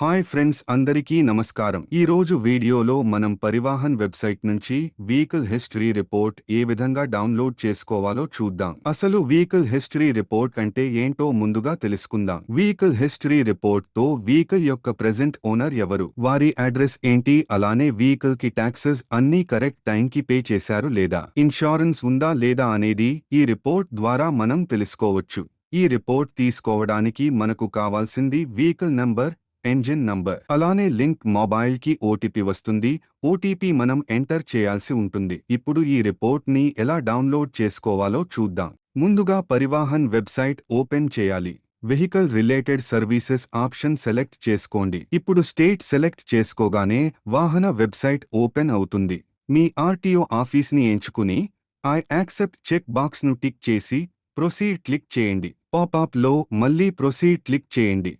Hi friends అందరికీ నమస్కారం. ఈ రోజు వీడియోలో మనం పరివాహన్ వెబ్సైట్ నుంచి వెహికల్ హిస్టరీ రిపోర్ట్ ఏ విధంగా డౌన్లోడ్ చేసుకోవాలో చూద్దాం. అసలు వెహికల్ హిస్టరీ రిపోర్ట్ అంటే ఏంటో ముందుగా తెలుసుకుందాం. వెహికల్ హిస్టరీ రిపోర్ట్తో వెహికల్ యొక్క ప్రెజెంట్ ఓనర్ ఎవరు? వారి అడ్రస్ ఏంటి? అలానే వెహికల్కి టాక్సెస్ అన్నీ కరెక్ట్ టైం కి పే చేశారు లేదా? ఇన్సూరెన్స్ ఉందా లేదా అనేది ఈ రిపోర్ట్ ద్వారా మనం తెలుసుకోవచ్చు. ఈ రిపోర్ట్ తీసుకోవడానికి మనకు కావాల్సింది వెహికల్ నంబర్ ఎంజిన్ నంబర్. అలానే లింక్ మొబైల్కి ఓటీపీ వస్తుంది. ఓటీపీ మనం ఎంటర్ చేయాల్సి ఉంటుంది. ఇప్పుడు ఈ రిపోర్ట్ని ఎలా డౌన్లోడ్ చేసుకోవాలో చూద్దాం. ముందుగా పరివాహన్ వెబ్సైట్ ఓపెన్ చేయాలి. Vehicle related services option select చేసుకోండి. ఇప్పుడు స్టేట్ సెలెక్ట్ చేసుకోగానే వాహన వెబ్సైట్ ఓపెన్ అవుతుంది. మీ ఆర్టీఓ ఆఫీస్ని ఎంచుకుని ఐ యాక్సెప్ట్ చెక్ బాక్స్ను టిక్ చేసి ప్రొసీడ్ క్లిక్ చేయండి. పాపాప్లో మళ్ళీ ప్రొసీడ్ క్లిక్ చేయండి.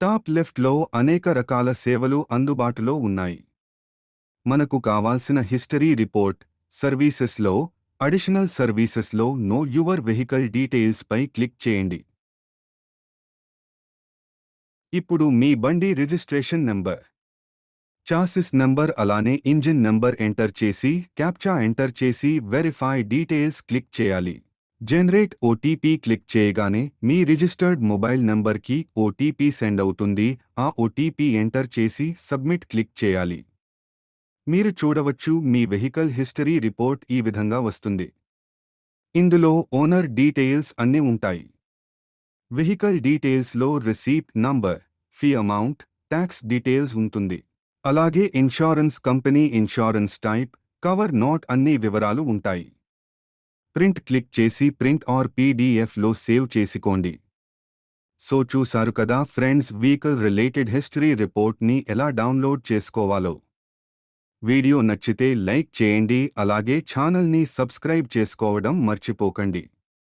టాప్ లెఫ్ట్లో అనేక రకాల సేవలు అందుబాటులో ఉన్నాయి. మనకు కావాల్సిన హిస్టరీ రిపోర్ట్ సర్వీసెస్లో అడిషనల్ సర్వీసెస్లో నో యువర్ వెహికల్ డీటెయిల్స్ పై క్లిక్ చేయండి. ఇప్పుడు మీ బండి రిజిస్ట్రేషన్ నంబర్. చాసిస్ నంబర్ అలానే ఇంజిన్ నంబర్ ఎంటర్ చేసి క్యాప్చా ఎంటర్ చేసి వెరిఫై డీటెయిల్స్ క్లిక్ చేయాలి. జనరేట్ ఓటీపీ క్లిక్ చేయగానే మీ రిజిస్టర్డ్ మొబైల్ నంబర్కి ఓటీపీ సెండ్ అవుతుంది. ఆ ఓటీపీ ఎంటర్ చేసి సబ్మిట్ క్లిక్ చేయాలి. మీరు చూడవచ్చు మీ వెహికల్ హిస్టరీ రిపోర్ట్ ఈ విధంగా వస్తుంది. ఇందులో ఓనర్ డీటెయిల్స్ అన్నీ ఉంటాయి. Vehicle డీటెయిల్స్లో receipt number fee amount tax details ఉంటుంది. అలాగే insurance company insurance type cover note అన్ని వివరాలు ఉంటాయి. ప్రింట్ క్లిక్ చేసి ప్రింట్ ఆర్లో సేవ్ చేసుకోండి. సో చూసారు కదా ఫ్రెండ్స్ వెహికల్ రిలేటెడ్ హిస్టరీ రిపోర్ట్ని ఎలా డౌన్లోడ్ చేసుకోవాలో. వీడియో నచ్చితే లైక్ చేయండి అలాగే ఛానల్ని సబ్స్క్రైబ్ చేసుకోవడం మర్చిపోకండి.